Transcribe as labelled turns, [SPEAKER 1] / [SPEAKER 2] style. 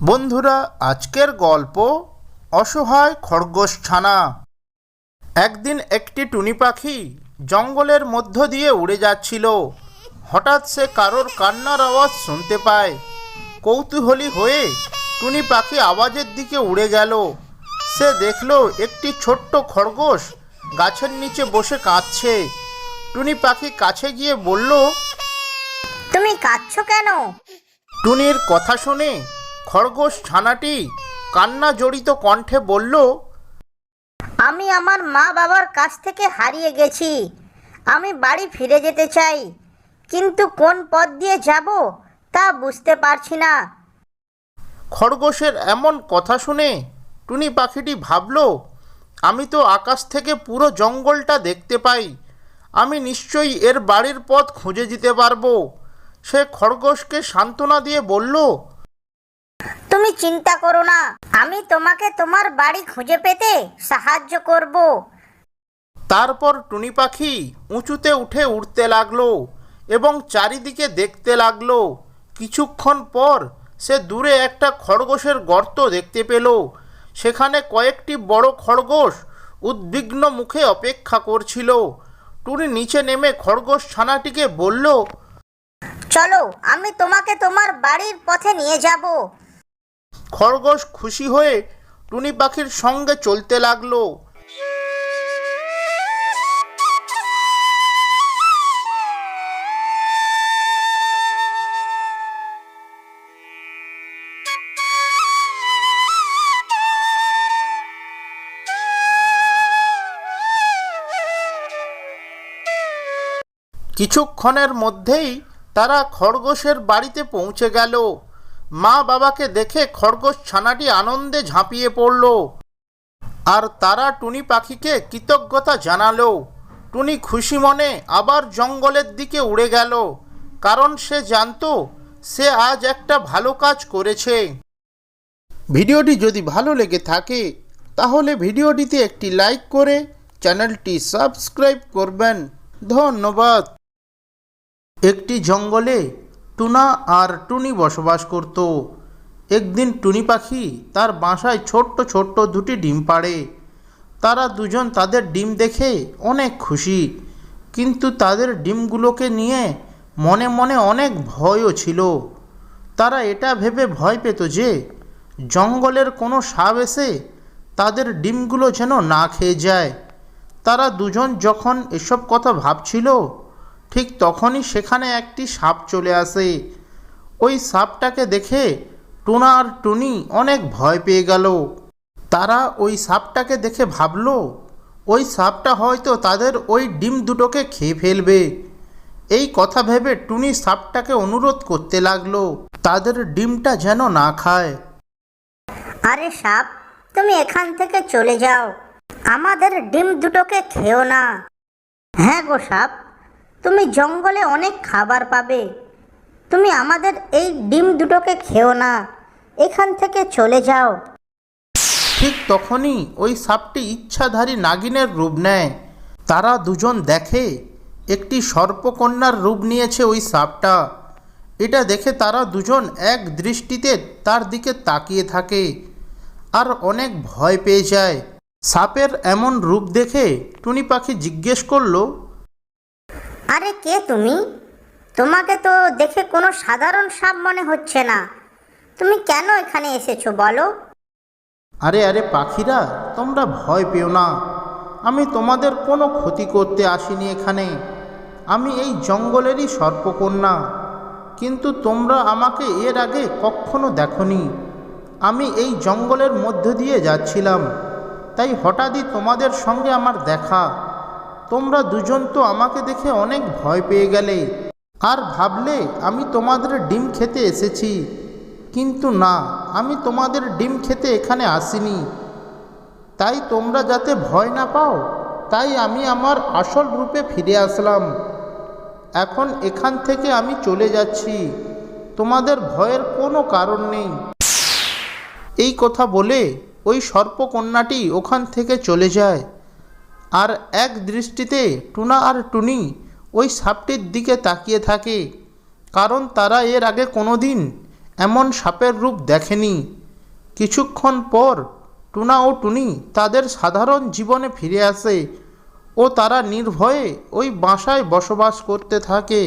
[SPEAKER 1] বন্ধুরা আজকের গল্প অসহায় খরগোশ ছানা একদিন একটি টুনি পাখি জঙ্গলের মধ্য দিয়ে উড়ে যাচ্ছিল। হঠাৎ সে কারোর কান্নার আওয়াজ শুনতে পায়। কৌতূহলী হয়ে টুনি পাখি আওয়াজের দিকে উড়ে গেল। সে দেখল একটি ছোট্ট খরগোশ গাছের নিচে বসে কাঁদছে। টুনি পাখি কাছে গিয়ে বলল
[SPEAKER 2] তুমি কাঁদছো কেন?
[SPEAKER 1] টুনির কথা শুনে খরগোশ ছানাটি কান্না জড়িত কণ্ঠে বলল
[SPEAKER 2] আমি আমার মা বাবার কাছ থেকে হারিয়ে গেছি। আমি বাড়ি ফিরে যেতে চাই। কিন্তু কোন পথ দিয়ে যাব তা বুঝতে পারছি না।
[SPEAKER 1] খরগোশের এমন কথা শুনে টুনি পাখিটি ভাবল আমি তো আকাশ থেকে পুরো জঙ্গলটা দেখতে পাই। আমি নিশ্চয়ই এর বাড়ির পথ খুঁজে দিতে পারব। সে খরগোশকে সান্ত্বনা দিয়ে বলল
[SPEAKER 2] তুমি চিন্তা করো না। আমি তোমাকে তোমার বাড়ি খুঁজে পেতে সাহায্য করব।
[SPEAKER 1] তারপর টুনি পাখি উঁচুতে উঠে উঠতে লাগল এবং চারিদিকে দেখতে লাগল। কিছুক্ষণ পর সে দূরে একটা খরগোশের গর্ত দেখতে পেল। সেখানে কয়েকটি বড় খরগোশ উদ্বিগ্ন মুখে অপেক্ষা করছিল। টুনি নিচে নেমে খরগোশ ছানাটিকে বলল
[SPEAKER 2] চলো আমি তোমাকে তোমার বাড়ির পথে নিয়ে যাব।
[SPEAKER 1] খরগোশ খুশি হয়ে টুনি পাখির সঙ্গে চলতে লাগল। কিছুক্ষণের মধ্যেই তারা খরগোশের বাড়িতে পৌঁছে গেল। মা বাবাকে দেখে খরগোশ ছানাটি আনন্দে ঝাঁপিয়ে পড়ল। আর তারা টুনি পাখিকে কৃতজ্ঞতা জানালো। টুনি খুশি মনে আবার জঙ্গলের দিকে উড়ে গেল, কারণ সে জানতো সে আজ একটা ভালো কাজ করেছে। ভিডিওটি যদি ভালো লেগে থাকে, তাহলে ভিডিওটিতে একটি লাইক করে চ্যানেলটি সাবস্ক্রাইব করবেন। ধন্যবাদ। একটি জঙ্গলে টুনা আর টুনি বসবাস করত। একদিন টুনি পাখি তার বাসায় ছোট্ট ছোট্ট দুটি ডিম পাড়ে। তারা দুজন তাদের ডিম দেখে অনেক খুশি, কিন্তু তাদের ডিমগুলোকে নিয়ে মনে মনে অনেক ভয়ও ছিল। তারা এটা ভেবে ভয় পেত যে জঙ্গলের কোনো সাপ এসে তাদের ডিমগুলো যেন না খেয়ে যায়। তারা দুজন যখন এসব কথা ভাবছিল ঠিক তখনই সেখানে একটি সাপ চলে আসে। ওই সাপটাকে দেখে টুনা আর টুনি অনেক ভয় পেয়ে গেল। তারা ওই সাপটাকে দেখে ভাবলো, ওই সাপটা হয়তো তাদের ওই ডিম দুটোকে খেয়ে ফেলবে। এই কথা ভেবে টুনি সাপটাকে অনুরোধ করতে লাগল, তাদের ডিমটা যেন না খায়।
[SPEAKER 2] আরে সাপ, তুমি এখান থেকে চলে যাও। আমাদের ডিম দুটোকে খেও না। হ্যাঁ গো সাপ তুমি জঙ্গলে অনেক খাবার পাবে। তুমি আমাদের এই ডিম দুটোকে খেও না। এখান থেকে চলে যাও।
[SPEAKER 1] ঠিক তখনই ওই সাপটি ইচ্ছাধারী নাগিনের রূপ নেয়। তারা দুজন দেখে, একটি সর্পকন্যার রূপ নিয়েছে ওই সাপটা। এটা দেখে তারা দুজন এক দৃষ্টিতে তার দিকে তাকিয়ে থাকে আর অনেক ভয় পেয়ে যায়। সাপের এমন রূপ দেখে টুনি পাখি জিজ্ঞেস করল
[SPEAKER 2] আরে কে তুমি? তোমাকে তো দেখে কোনো সাধারণ সাপ মনে হচ্ছে না। তুমি কেন এখানে এসেছ বলো?
[SPEAKER 1] আরে আরে পাখিরা, তোমরা ভয় পেও না। আমি তোমাদের কোনো ক্ষতি করতে আসিনি এখানে। আমি এই জঙ্গলেরই সর্পকন্যা। কিন্তু তোমরা আমাকে এর আগে কখনো দেখনি। আমি এই জঙ্গলের মধ্য দিয়ে যাচ্ছিলাম। তাই হঠাৎই তোমাদের সঙ্গে আমার দেখা। তোমরা দুজন তো আমাকে দেখে অনেক ভয় পেয়ে গেলে। আর ভাবলে, আমি তোমাদের ডিম খেতে এসেছি। কিন্তু না, আমি তোমাদের ডিম খেতে এখানে আসিনি। তাই তোমরা যাতে ভয় না পাও, তাই আমি আমার আসল রূপে ফিরে আসলাম। এখন এখান থেকে আমি চলে যাচ্ছি। তোমাদের ভয়ের কোনো কারণ নেই। এই কথা বলে ওই সর্পকন্যাটি ওখান থেকে চলে যায়। আর এক দৃষ্টিতে টুনা আর টুনি ওই সাপটির দিকে তাকিয়ে থাকে, কারণ তারা এর আগে কোনো দিন এমন সাপের রূপ দেখেনি। কিছুক্ষণ পর টুনা ও টুনি তাদের সাধারণ জীবনে ফিরে আসে ও তারা নির্ভয়ে ওই বাসায় বসবাস করতে থাকে।